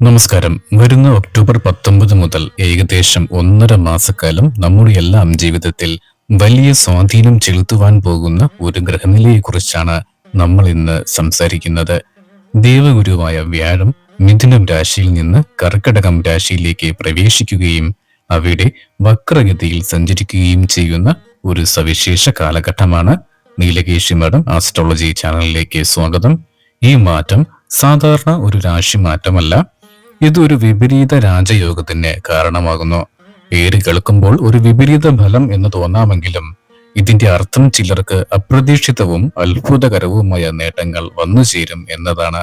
നമസ്കാരം. വരുന്ന ഒക്ടോബർ പത്തൊമ്പത് മുതൽ ഏകദേശം ഒന്നര മാസക്കാലം നമ്മുടെ എല്ലാം ജീവിതത്തിൽ വലിയ സ്വാധീനം ചെലുത്തുവാൻ പോകുന്ന ഒരു ഗ്രഹനിലയെക്കുറിച്ചാണ് നമ്മൾ ഇന്ന് സംസാരിക്കുന്നത്. ദേവഗുരുവായ വ്യാഴം മിഥുനം രാശിയിൽ നിന്ന് കർക്കടകം രാശിയിലേക്ക് പ്രവേശിക്കുകയും അവിടെ വക്രഗതിയിൽ സഞ്ചരിക്കുകയും ചെയ്യുന്ന ഒരു സവിശേഷ കാലഘട്ടമാണ്. നീലകേശി മഠം ആസ്ട്രോളജി ചാനലിലേക്ക് സ്വാഗതം. ഈ മാറ്റം സാധാരണ ഒരു രാശി മാറ്റമല്ല. ഇതൊരു വിപരീത രാജയോഗത്തിന് കാരണമാകുന്നു. പേര് കേൾക്കുമ്പോൾ ഒരു വിപരീത ഫലം എന്ന് തോന്നാമെങ്കിലും ഇതിന്റെ അർത്ഥം ചിലർക്ക് അപ്രതീക്ഷിതവും അത്ഭുതകരവുമായ നേട്ടങ്ങൾ വന്നു ചേരും എന്നതാണ്.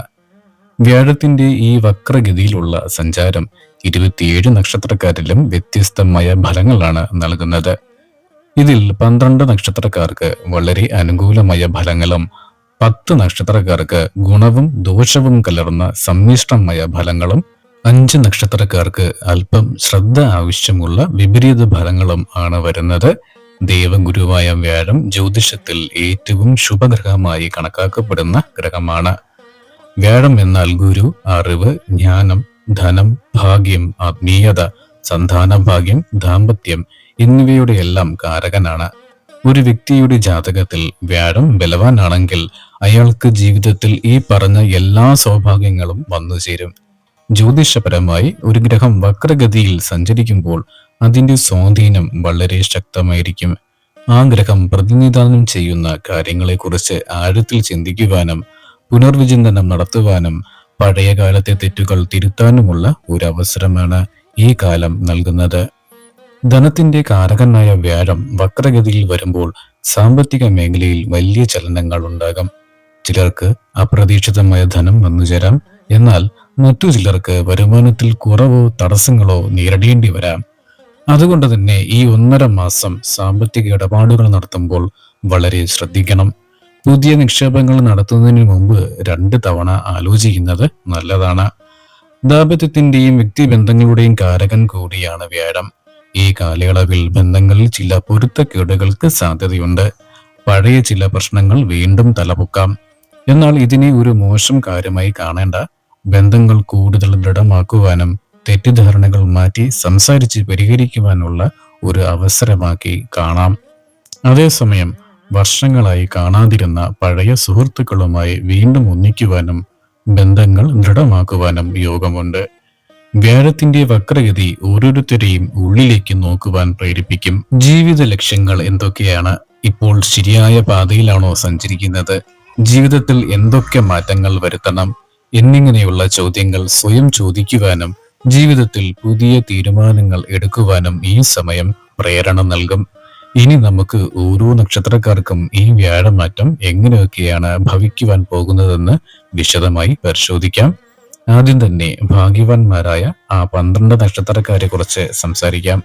വ്യാഴത്തിന്റെ ഈ വക്രഗതിയിലുള്ള സഞ്ചാരം ഇരുപത്തിയേഴ് നക്ഷത്രക്കാരിലും വ്യത്യസ്തമായ ഫലങ്ങളാണ് നൽകുന്നത്. ഇതിൽ പന്ത്രണ്ട് നക്ഷത്രക്കാർക്ക് വളരെ അനുകൂലമായ ഫലങ്ങളും പത്ത് നക്ഷത്രക്കാർക്ക് ഗുണവും ദോഷവും കലർന്ന സമ്മിശ്രമായ ഫലങ്ങളും അഞ്ച് നക്ഷത്രക്കാർക്ക് അല്പം ശ്രദ്ധ ആവശ്യമുള്ള വിപരീത ഫലങ്ങളും ആണ് വരുന്നത്. ദേവഗുരുവായ വ്യാഴം ജ്യോതിഷത്തിൽ ഏറ്റവും ശുഭഗ്രഹമായി കണക്കാക്കപ്പെടുന്ന ഗ്രഹമാണ്. വ്യാഴം എന്നാൽ ഗുരു അറിവ് ജ്ഞാനം ധനം ഭാഗ്യം ആത്മീയത സന്താന ഭാഗ്യം ദാമ്പത്യം എന്നിവയുടെ എല്ലാം കാരകനാണ്. ഒരു വ്യക്തിയുടെ ജാതകത്തിൽ വ്യാഴം ബലവാനാണെങ്കിൽ അയാൾക്ക് ജീവിതത്തിൽ ഈ പറഞ്ഞ എല്ലാ സൗഭാഗ്യങ്ങളും വന്നു ചേരും ജ്യോതിഷപരമായി ഒരു ഗ്രഹം വക്രഗതിയിൽ സഞ്ചരിക്കുമ്പോൾ അതിന്റെ സ്വാധീനം വളരെ ശക്തമായിരിക്കും. ആ ഗ്രഹം പ്രതിനിധാനം ചെയ്യുന്ന കാര്യങ്ങളെക്കുറിച്ച് ആഴത്തിൽ ചിന്തിക്കുവാനും പുനർവിചിന്തനം നടത്തുവാനും പഴയ കാലത്തെ തെറ്റുകൾ തിരുത്താനുമുള്ള ഒരു അവസരമാണ് ഈ കാലം നൽകുന്നത്. ധനത്തിന്റെ കാരകനായ വ്യാഴം വക്രഗതിയിൽ വരുമ്പോൾ സാമ്പത്തിക മേഖലയിൽ വലിയ ചലനങ്ങൾ ഉണ്ടാകും. ചിലർക്ക് അപ്രതീക്ഷിതമായ ധനം വന്നുചേരാം. എന്നാൽ മറ്റു ചിലർക്ക് വരുമാനത്തിൽ കുറവോ തടസ്സങ്ങളോ നേരിടേണ്ടി വരാം. അതുകൊണ്ട് തന്നെ ഈ ഒന്നര മാസം സാമ്പത്തിക ഇടപാടുകൾ നടത്തുമ്പോൾ വളരെ ശ്രദ്ധിക്കണം. പുതിയ നിക്ഷേപങ്ങൾ നടത്തുന്നതിന് മുമ്പ് രണ്ട് തവണ ആലോചിക്കുന്നത് നല്ലതാണ്. ദാമ്പത്യത്തിന്റെയും വ്യക്തിബന്ധങ്ങളുടെയും കാരകൻ കൂടിയാണ് വ്യാഴം. ഈ കാലയളവിൽ ബന്ധങ്ങളിൽ ചില പൊരുത്തക്കേടുകൾക്ക് സാധ്യതയുണ്ട്. പഴയ ചില പ്രശ്നങ്ങൾ വീണ്ടും തലപൊക്കാം. എന്നാൽ ഇതിനെ ഒരു മോശം കാര്യമായി കാണേണ്ട ബന്ധങ്ങൾ കൂടുതൽ ദൃഢമാക്കുവാനും തെറ്റിദ്ധാരണകൾ മാറ്റി സംസാരിച്ച് പരിഹരിക്കുവാനുള്ള ഒരു അവസരമാക്കി കാണാം. അതേസമയം വർഷങ്ങളായി കാണാതിരുന്ന പഴയ സുഹൃത്തുക്കളുമായി വീണ്ടും ഒന്നിക്കുവാനും ബന്ധങ്ങൾ ദൃഢമാക്കുവാനും യോഗമുണ്ട്. വ്യാഴത്തിന്റെ വക്രഗതി ഓരോരുത്തരെയും ഉള്ളിലേക്ക് നോക്കുവാൻ പ്രേരിപ്പിക്കും. ജീവിത ലക്ഷ്യങ്ങൾ എന്തൊക്കെയാണ്? ഇപ്പോൾ ശരിയായ പാതയിലാണോ സഞ്ചരിക്കുന്നത്? ജീവിതത്തിൽ എന്തൊക്കെ മാറ്റങ്ങൾ വരുത്തണം? എന്നിങ്ങനെയുള്ള ചോദ്യങ്ങൾ സ്വയം ചോദിക്കുവാനും ജീവിതത്തിൽ പുതിയ തീരുമാനങ്ങൾ എടുക്കുവാനും ഈ സമയം പ്രേരണ നൽകും. ഇനി നമുക്ക് ഓരോ നക്ഷത്രക്കാർക്കും ഈ വ്യാഴമാറ്റം എങ്ങനെയൊക്കെയാണ് ഭവിക്കുവാൻ പോകുന്നതെന്ന് വിശദമായി പരിശോധിക്കാം. ആദ്യം തന്നെ ഭാഗ്യവാന്മാരായ ആ പന്ത്രണ്ട് നക്ഷത്രക്കാരെ കുറിച്ച് സംസാരിക്കാം.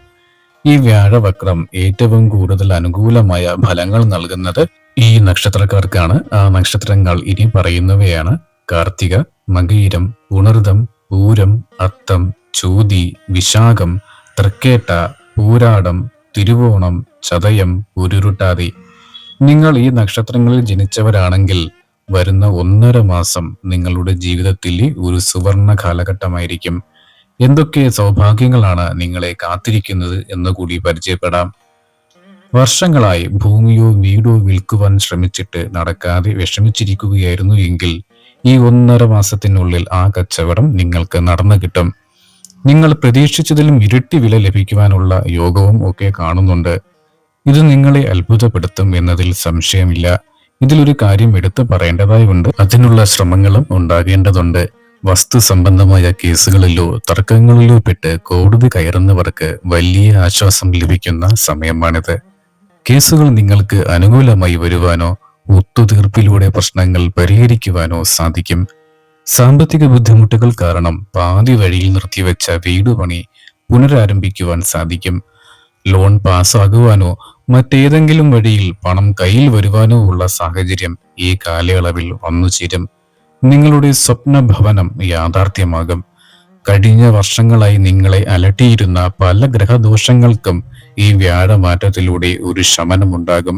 ഈ വ്യാഴവക്രം ഏറ്റവും കൂടുതൽ അനുകൂലമായ ഫലങ്ങൾ നൽകുന്നത് ഈ നക്ഷത്രക്കാർക്കാണ്. ആ നക്ഷത്രങ്ങൾ ഇനി പറയുന്നവയാണ് കാർത്തിക മകീരം ഉണർദം പൂരം അത്തം ചോതി വിശാഖം തൃക്കേട്ട പൂരാടം തിരുവോണം ചതയം ഉരുരുട്ടാതി. നിങ്ങൾ ഈ നക്ഷത്രങ്ങളിൽ ജനിച്ചവരാണെങ്കിൽ വരുന്ന ഒന്നര മാസം നിങ്ങളുടെ ജീവിതത്തിൽ ഒരു സുവർണ കാലഘട്ടമായിരിക്കും. എന്തൊക്കെ സൗഭാഗ്യങ്ങളാണ് നിങ്ങളെ കാത്തിരിക്കുന്നത് എന്ന് കൂടി പരിചയപ്പെടാം. വർഷങ്ങളായി ഭൂമിയോ വീടോ വിൽക്കുവാൻ ശ്രമിച്ചിട്ട് നടക്കാതെ വിഷമിച്ചിരിക്കുകയായിരുന്നു എങ്കിൽ ഈ ഒന്നര മാസത്തിനുള്ളിൽ ആ കച്ചവടം നിങ്ങൾക്ക് നടന്നു കിട്ടും. നിങ്ങൾ പ്രതീക്ഷിച്ചതിലും ഇരട്ടി വില ലഭിക്കുവാനുള്ള യോഗവും ഒക്കെ കാണുന്നുണ്ട്. ഇത് നിങ്ങളെ അത്ഭുതപ്പെടുത്തും എന്നതിൽ സംശയമില്ല. ഇതിലൊരു കാര്യം എടുത്തു പറയേണ്ടതായുണ്ട്. അതിനുള്ള ശ്രമങ്ങളും ഉണ്ടാകേണ്ടതുണ്ട്. വസ്തു സംബന്ധമായ കേസുകളിലോ തർക്കങ്ങളിലോ പെട്ട് കോടതി കയറുന്നവർക്ക് വലിയ ആശ്വാസം ലഭിക്കുന്ന സമയമാണിത്. കേസുകൾ നിങ്ങൾക്ക് അനുകൂലമായി വരുവാനോ ഒത്തുതീർപ്പിലൂടെ പ്രശ്നങ്ങൾ പരിഹരിക്കുവാനോ സാധിക്കും. സാമ്പത്തിക ബുദ്ധിമുട്ടുകൾ കാരണം പാതി വഴിയിൽ നിർത്തിവെച്ച വീട് പണി പുനരാരംഭിക്കുവാൻ സാധിക്കും. ലോൺ പാസ്സാകുവാനോ മറ്റേതെങ്കിലും വഴിയിൽ പണം കയ്യിൽ വരുവാനോ ഉള്ള സാഹചര്യം ഈ കാലയളവിൽ വന്നു ചേരും നിങ്ങളുടെ സ്വപ്ന ഭവനം യാഥാർത്ഥ്യമാകും. കഴിഞ്ഞ വർഷങ്ങളായി നിങ്ങളെ അലട്ടിയിരുന്ന പല ഗ്രഹദോഷങ്ങൾക്കും ഈ വ്യാഴമാറ്റത്തിലൂടെ ഒരു ശമനമുണ്ടാകും.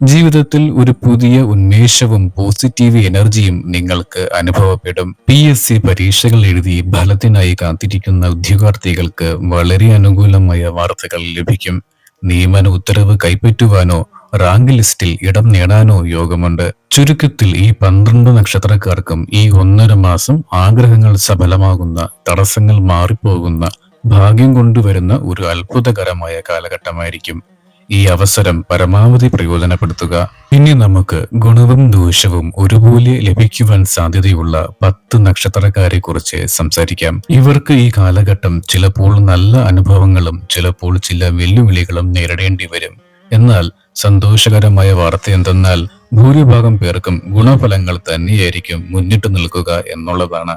ജീവിതത്തിൽ ഒരു പുതിയ ഉന്മേഷവും പോസിറ്റീവ് എനർജിയും നിങ്ങൾക്ക് അനുഭവപ്പെടും. പി എസ് സി പരീക്ഷകൾ എഴുതി ഫലത്തിനായി കാത്തിരിക്കുന്ന ഉദ്യോഗാർത്ഥികൾക്ക് വളരെ അനുകൂലമായ വാർത്തകൾ ലഭിക്കും. നിയമന ഉത്തരവ് കൈപ്പറ്റുവാനോ റാങ്ക് ലിസ്റ്റിൽ ഇടം നേടാനോ യോഗമുണ്ട്. ചുരുക്കത്തിൽ ഈ പന്ത്രണ്ട് നക്ഷത്രക്കാർക്കും ഈ ഒന്നര മാസം ആഗ്രഹങ്ങൾ സഫലമാകുന്ന തടസ്സങ്ങൾ മാറിപ്പോകുന്ന ഭാഗ്യം കൊണ്ടുവരുന്ന ഒരു അത്ഭുതകരമായ കാലഘട്ടമായിരിക്കും. ഈ അവസരം പരമാവധി പ്രയോജനപ്പെടുത്തുക. ഇനി നമുക്ക് ഗുണവും ദോഷവും ഒരുപോലെ ലഭിക്കുവാൻ സാധ്യതയുള്ള പത്ത് നക്ഷത്രക്കാരെ കുറിച്ച് സംസാരിക്കാം. ഇവർക്ക് ഈ കാലഘട്ടം ചിലപ്പോൾ നല്ല അനുഭവങ്ങളും ചിലപ്പോൾ ചില വെല്ലുവിളികളും നേരിടേണ്ടി വരും. എന്നാൽ സന്തോഷകരമായ വാർത്ത എന്തെന്നാൽ ഭൂരിഭാഗം പേർക്കും ഗുണഫലങ്ങൾ തന്നെയായിരിക്കും മുന്നിട്ട് നിൽക്കുക എന്നുള്ളതാണ്.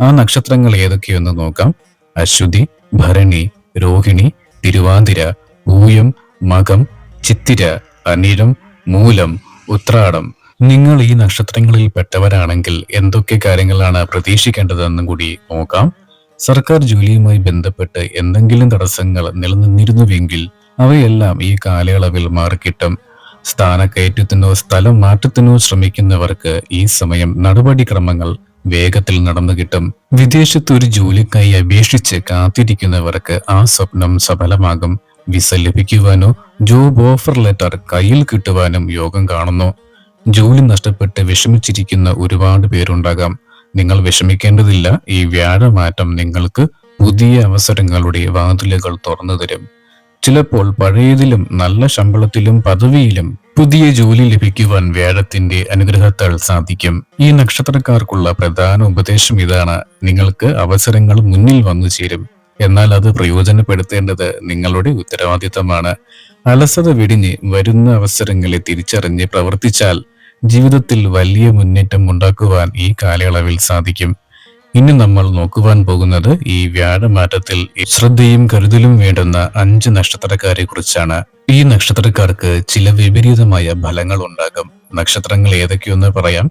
ആ നക്ഷത്രങ്ങൾ ഏതൊക്കെയെന്ന് നോക്കാം. അശ്വതി ഭരണി രോഹിണി തിരുവാതിര പൂയം മകം ചിത്തിര അനിഴം മൂലം ഉത്രാടം. നിങ്ങൾ ഈ നക്ഷത്രങ്ങളിൽ പെട്ടവരാണെങ്കിൽ എന്തൊക്കെ കാര്യങ്ങളാണ് പ്രതീക്ഷിക്കേണ്ടതെന്നും കൂടി നോക്കാം. സർക്കാർ ജോലിയുമായി ബന്ധപ്പെട്ട് എന്തെങ്കിലും തടസ്സങ്ങൾ നിലനിന്നിരുന്നുവെങ്കിൽ അവയെല്ലാം ഈ കാലയളവിൽ മാറിക്കിട്ടും. സ്ഥാനക്കയറ്റത്തിനോ സ്ഥലം മാറ്റത്തിനോ ശ്രമിക്കുന്നവർക്ക് ഈ സമയം നടപടിക്രമങ്ങൾ വേഗത്തിൽ നടന്നു കിട്ടും. വിദേശത്ത് ഒരു ജോലിക്കായി അപേക്ഷിച്ച് കാത്തിരിക്കുന്നവർക്ക് ആ സ്വപ്നം സഫലമാകും. വിസ ലഭിക്കുവാനോ ജോബ് ഓഫർ ലെറ്റർ കയ്യിൽ കിട്ടുവാനും യോഗം കാണുന്നു. ജോലി നഷ്ടപ്പെട്ട് വിഷമിച്ചിരിക്കുന്ന ഒരുപാട് പേരുണ്ടാകാം. നിങ്ങൾ വിഷമിക്കേണ്ടതില്ല. ഈ വ്യാഴമാറ്റം നിങ്ങൾക്ക് പുതിയ അവസരങ്ങളുടെ വാതിലുകൾ തുറന്നു തരും. ചിലപ്പോൾ പഴയതിലും നല്ല ശമ്പളത്തിലും പദവിയിലും പുതിയ ജോലി ലഭിക്കുവാൻ വ്യാഴത്തിന്റെ അനുഗ്രഹത്താൽ സാധിക്കും. ഈ നക്ഷത്രക്കാർക്കുള്ള പ്രധാന ഉപദേശം ഇതാണ്. നിങ്ങൾക്ക് അവസരങ്ങൾ മുന്നിൽ വന്നു ചേരും. എന്നാൽ അത് പ്രയോജനപ്പെടുത്തേണ്ടത് നിങ്ങളുടെ ഉത്തരവാദിത്തമാണ്. അലസത വെടിഞ്ഞ് വരുന്ന അവസരങ്ങളെ തിരിച്ചറിഞ്ഞ് പ്രവർത്തിച്ചാൽ ജീവിതത്തിൽ വലിയ മുന്നേറ്റം ഉണ്ടാക്കുവാൻ ഈ കാലയളവിൽ സാധിക്കും. ഇനി നമ്മൾ നോക്കുവാൻ പോകുന്നത് ഈ വ്യാഴമാറ്റത്തിൽ ശ്രദ്ധയും കരുതലും വേണ്ടുന്ന അഞ്ച് നക്ഷത്രക്കാരെ കുറിച്ചാണ് ഈ നക്ഷത്രക്കാർക്ക് ചില വിപരീതമായ ഫലങ്ങൾ ഉണ്ടാകും. നക്ഷത്രങ്ങൾ ഏതൊക്കെയൊന്ന് പറയാം?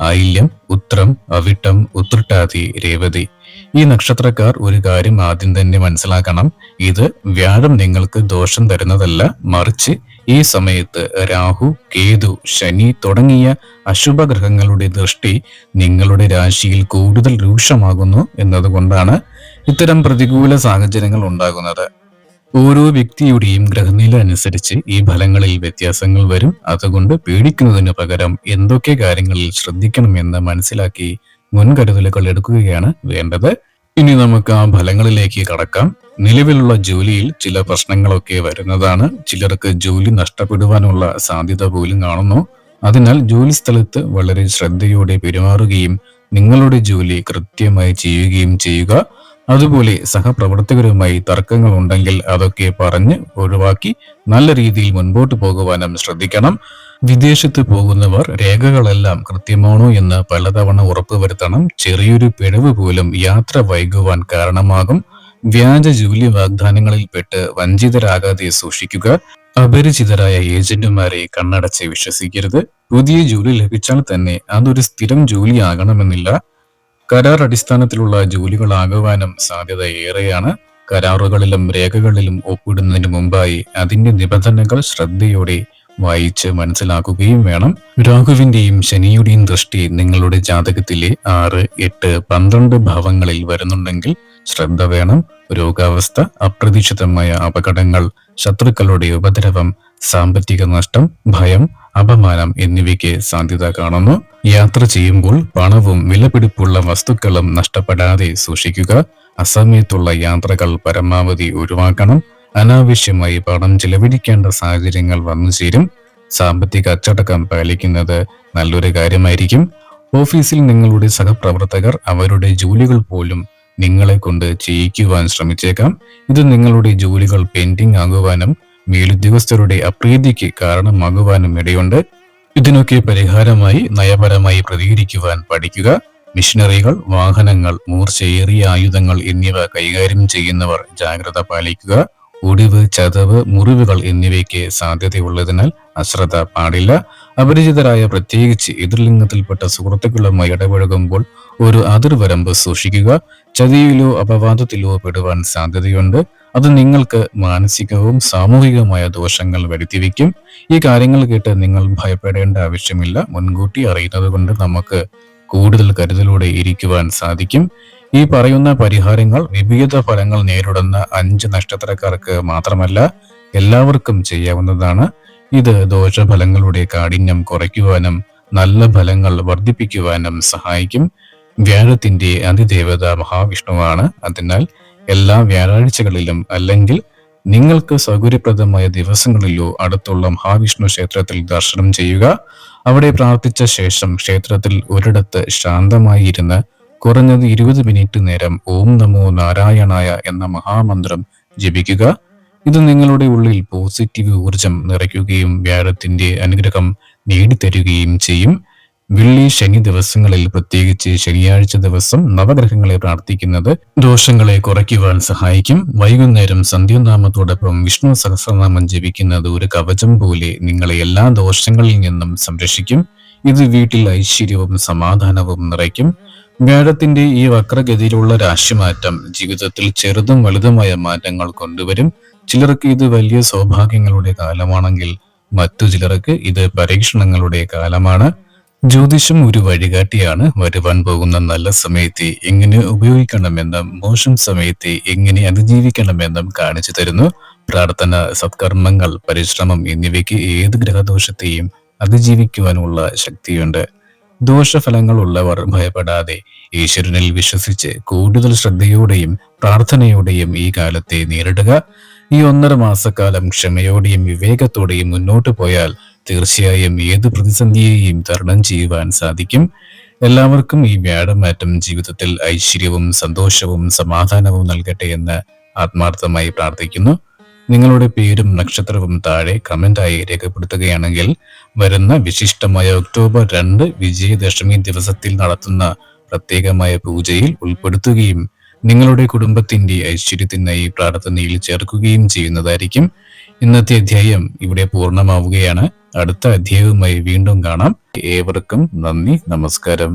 ആയില്യം ഉത്രം അവിട്ടം ഉത്രട്ടാതി രേവതി. ഈ നക്ഷത്രക്കാർ ഒരു കാര്യം ആദ്യം തന്നെ മനസ്സിലാക്കണം. ഇത് വ്യാഴം നിങ്ങൾക്ക് ദോഷം തരുന്നതല്ല. മറിച്ച് ഈ സമയത്ത് രാഹു കേതു ശനി തുടങ്ങിയ അശുഭ ഗ്രഹങ്ങളുടെ ദൃഷ്ടി നിങ്ങളുടെ രാശിയിൽ കൂടുതൽ രൂക്ഷമാകുന്നു എന്നതുകൊണ്ടാണ് ഇത്തരം പ്രതികൂല സാഹചര്യങ്ങൾ ഉണ്ടാകുന്നത്. ഓരോ വ്യക്തിയുടെയും ഗ്രഹനില അനുസരിച്ച് ഈ ഫലങ്ങളിൽ വ്യത്യാസങ്ങൾ വരും. അതുകൊണ്ട് പേടിക്കുന്നതിന് പകരം എന്തൊക്കെ കാര്യങ്ങളിൽ ശ്രദ്ധിക്കണമെന്ന് മനസ്സിലാക്കി മുൻകരുതലുകൾ എടുക്കുകയാണ് വേണ്ടത്. ഇനി നമുക്ക് ആ ഫലങ്ങളിലേക്ക് കടക്കാം. നിലവിലുള്ള ജോലിയിൽ ചില പ്രശ്നങ്ങളൊക്കെ വരുന്നതാണ്. ചിലർക്ക് ജോലി നഷ്ടപ്പെടുവാനുള്ള സാധ്യത പോലും കാണുന്നു. അതിനാൽ ജോലി സ്ഥലത്ത് വളരെ ശ്രദ്ധയോടെ പെരുമാറുകയും നിങ്ങളുടെ ജോലി കൃത്യമായി ചെയ്യുകയും ചെയ്യുക. അതുപോലെ സഹപ്രവർത്തകരുമായി തർക്കങ്ങൾ ഉണ്ടെങ്കിൽ അതൊക്കെ പറഞ്ഞ് ഒഴിവാക്കി നല്ല രീതിയിൽ മുൻപോട്ട് പോകുവാനും ശ്രദ്ധിക്കണം. വിദേശത്ത് പോകുന്നവർ രേഖകളെല്ലാം കൃത്യമാണോ എന്ന് പലതവണ ഉറപ്പുവരുത്തണം. ചെറിയൊരു പിഴവ് പോലും യാത്ര വൈകുവാൻ കാരണമാകും. വ്യാജ ജോലി വാഗ്ദാനങ്ങളിൽപ്പെട്ട് വഞ്ചിതരാകാതെ സൂക്ഷിക്കുക. അപരിചിതരായ ഏജന്റുമാരെ കണ്ണടച്ച് വിശ്വസിക്കരുത്. പുതിയ ജോലി ലഭിച്ചാൽ തന്നെ അതൊരു സ്ഥിരം ജോലിയാകണമെന്നില്ല. കരാർ അടിസ്ഥാനത്തിലുള്ള ജോലികളാകുവാനും സാധ്യത ഏറെയാണ്. കരാറുകളിലും രേഖകളിലും ഒപ്പിടുന്നതിന് മുമ്പായി അതിന്റെ നിബന്ധനകൾ ശ്രദ്ധയോടെ വായിച്ച് മനസ്സിലാക്കുകയും വേണം. രാഹുവിന്റെയും ശനിയുടെയും ദൃഷ്ടി നിങ്ങളുടെ ജാതകത്തിലെ ആറ് എട്ട് പന്ത്രണ്ട് ഭാവങ്ങളിൽ വരുന്നുണ്ടെങ്കിൽ ശ്രദ്ധ വേണം. രോഗാവസ്ഥ അപ്രതീക്ഷിതമായ അപകടങ്ങൾ ശത്രുക്കളുടെ ഉപദ്രവം സാമ്പത്തിക നഷ്ടം ഭയം അപമാനം എന്നിവയ്ക്ക് സാധ്യത കാണുന്നു. യാത്ര ചെയ്യുമ്പോൾ പണവും വിലപിടിപ്പുള്ള വസ്തുക്കളും നഷ്ടപ്പെടാതെ സൂക്ഷിക്കുക. അസമയത്തുള്ള യാത്രകൾ പരമാവധി ഒഴിവാക്കണം. അനാവശ്യമായി പണം ചിലവഴിക്കേണ്ട സാഹചര്യങ്ങൾ വന്നു ചേരും. സാമ്പത്തിക അച്ചടക്കം പാലിക്കുന്നത് നല്ലൊരു കാര്യമായിരിക്കും. ഓഫീസിൽ നിങ്ങളുടെ സഹപ്രവർത്തകർ അവരുടെ ജോലികൾ പോലും നിങ്ങളെ കൊണ്ട് ചെയ്യിക്കുവാൻ ശ്രമിച്ചേക്കാം. ഇത് നിങ്ങളുടെ ജോലികൾ പെൻഡിങ് ആകുവാനും മേലുദ്യോഗസ്ഥരുടെ അപ്രീതിക്ക് കാരണമാകുവാനും ഇടയുണ്ട്. ഇതിനൊക്കെ പരിഹാരമായി നയപരമായി പ്രതികരിക്കുവാൻ പഠിക്കുക. മിഷനറികൾ വാഹനങ്ങൾ മൂർച്ചയേറിയ ആയുധങ്ങൾ എന്നിവ കൈകാര്യം ചെയ്യുന്നവർ ജാഗ്രത പാലിക്കുക. ഒടിവ് ചതവ് മുറിവുകൾ എന്നിവയ്ക്ക് സാധ്യതയുള്ളതിനാൽ അശ്രദ്ധ പാടില്ല. അപരിചിതരായ പ്രത്യേകിച്ച് എതിർലിംഗത്തിൽപ്പെട്ട സുഹൃത്തുക്കളുമായി ഇടപഴകുമ്പോൾ ഒരു അതിർവരമ്പ് സൂക്ഷിക്കുക. ചതിയിലോ അപവാദത്തിലോ പെടുവാൻ സാധ്യതയുണ്ട്. അത് നിങ്ങൾക്ക് മാനസികവും സാമൂഹികവുമായ ദോഷങ്ങൾ വരുത്തിവെക്കും ഈ കാര്യങ്ങൾ കേട്ട് നിങ്ങൾ ഭയപ്പെടേണ്ട ആവശ്യമില്ല. മുൻകൂട്ടി അറിയുന്നത് കൊണ്ട് നമുക്ക് കൂടുതൽ കരുതലോടെ ഇരിക്കുവാൻ സാധിക്കും. ഈ പറയുന്ന പരിഹാരങ്ങൾ വിപരീത ഫലങ്ങൾ നേരിടുന്ന അഞ്ച് നക്ഷത്രക്കാർക്ക് മാത്രമല്ല എല്ലാവർക്കും ചെയ്യാവുന്നതാണ്. ഇത് ദോഷഫലങ്ങളുടെ കാഠിന്യം കുറയ്ക്കുവാനും നല്ല ഫലങ്ങൾ വർദ്ധിപ്പിക്കുവാനും സഹായിക്കും. വ്യാഴത്തിന്റെ അതിദേവത മഹാവിഷ്ണുവാണ്. അതിനാൽ എല്ലാ വ്യാഴാഴ്ചകളിലും അല്ലെങ്കിൽ നിങ്ങൾക്ക് സൗകര്യപ്രദമായ ദിവസങ്ങളിലോ അടുത്തുള്ള മഹാവിഷ്ണു ക്ഷേത്രത്തിൽ ദർശനം ചെയ്യുക. അവിടെ പ്രാർത്ഥിച്ച ശേഷം ക്ഷേത്രത്തിൽ ഒരിടത്ത് ശാന്തമായി ഇരുന്ന് കുറഞ്ഞത് ഇരുപത് മിനിറ്റ് നേരം ഓം നമോ നാരായണായ എന്ന മഹാമന്ത്രം ജപിക്കുക. ഇത് നിങ്ങളുടെ ഉള്ളിൽ പോസിറ്റീവ് ഊർജം നിറയ്ക്കുകയും വ്യാഴത്തിന്റെ അനുഗ്രഹം നേടിത്തരുകയും ചെയ്യും. വെള്ളി ശനി ദിവസങ്ങളിൽ പ്രത്യേകിച്ച് ശനിയാഴ്ച ദിവസം നവഗ്രഹങ്ങളെ പ്രാർത്ഥിക്കുന്നത് ദോഷങ്ങളെ കുറയ്ക്കുവാൻ സഹായിക്കും. വൈകുന്നേരം സന്ധ്യാനാമത്തോടൊപ്പം വിഷ്ണു സഹസ്രനാമം ജപിക്കുന്നത് ഒരു കവചം പോലെ നിങ്ങളെ എല്ലാ ദോഷങ്ങളിൽ നിന്നും സംരക്ഷിക്കും. ഇത് വീട്ടിൽ ഐശ്വര്യവും സമാധാനവും നിറയ്ക്കും. വ്യാഴത്തിന്റെ ഈ വക്രഗതിയിലുള്ള രാശിമാറ്റം ജീവിതത്തിൽ ചെറുതും വലുതുമായ മാറ്റങ്ങൾ കൊണ്ടുവരും. ചിലർക്ക് ഇത് വലിയ സൗഭാഗ്യങ്ങളുടെ കാലമാണെങ്കിൽ മറ്റു ചിലർക്ക് ഇത് പരീക്ഷണങ്ങളുടെ കാലമാണ്. ജ്യോതിഷം ഒരു വഴികാട്ടിയാണ്. വരുവാൻ പോകുന്ന നല്ല സമയത്തെ എങ്ങനെ ഉപയോഗിക്കണമെന്നും മോശം സമയത്തെ എങ്ങനെ അതിജീവിക്കണമെന്നും കാണിച്ചു തരുന്നു. പ്രാർത്ഥന സത്കർമ്മങ്ങൾ പരിശ്രമം എന്നിവയ്ക്ക് ഏത് ഗ്രഹദോഷത്തെയും അതിജീവിക്കുവാനുള്ള ശക്തിയുണ്ട്. ദോഷഫലങ്ങൾ ഉള്ളവർ ഭയപ്പെടാതെ ഈശ്വരനിൽ വിശ്വസിച്ച് കൂടുതൽ ശ്രദ്ധയോടെയും പ്രാർത്ഥനയോടെയും ഈ കാലത്തെ നേരിടുക. ഈ ഒന്നര മാസക്കാലം ക്ഷമയോടെയും വിവേകത്തോടെയും മുന്നോട്ട് പോയാൽ തീർച്ചയായും ഏത് പ്രതിസന്ധിയെയും തരണം ചെയ്യുവാൻ സാധിക്കും. എല്ലാവർക്കും ഈ വ്യാഴമാറ്റം ജീവിതത്തിൽ ഐശ്വര്യവും സന്തോഷവും സമാധാനവും നൽകട്ടെ എന്ന് ആത്മാർത്ഥമായി പ്രാർത്ഥിക്കുന്നു. നിങ്ങളുടെ പേരും നക്ഷത്രവും താഴെ കമന്റായി രേഖപ്പെടുത്തുകയാണെങ്കിൽ വരുന്ന വിശിഷ്ടമായ ഒക്ടോബർ രണ്ട് വിജയദശമി ദിവസത്തിൽ നടത്തുന്ന പ്രത്യേകമായ പൂജയിൽ ഉൾപ്പെടുത്തുകയും നിങ്ങളുടെ കുടുംബത്തിന്റെ ഐശ്വര്യത്തിനായി പ്രാർത്ഥനയിൽ ചേർക്കുകയും ചെയ്യുന്നതായിരിക്കും. ഇന്നത്തെ അധ്യായം ഇവിടെ പൂർണമാവുകയാണ്. അടുത്ത അധ്യായവുമായി വീണ്ടും കാണാം. ഏവർക്കും നന്ദി നമസ്കാരം.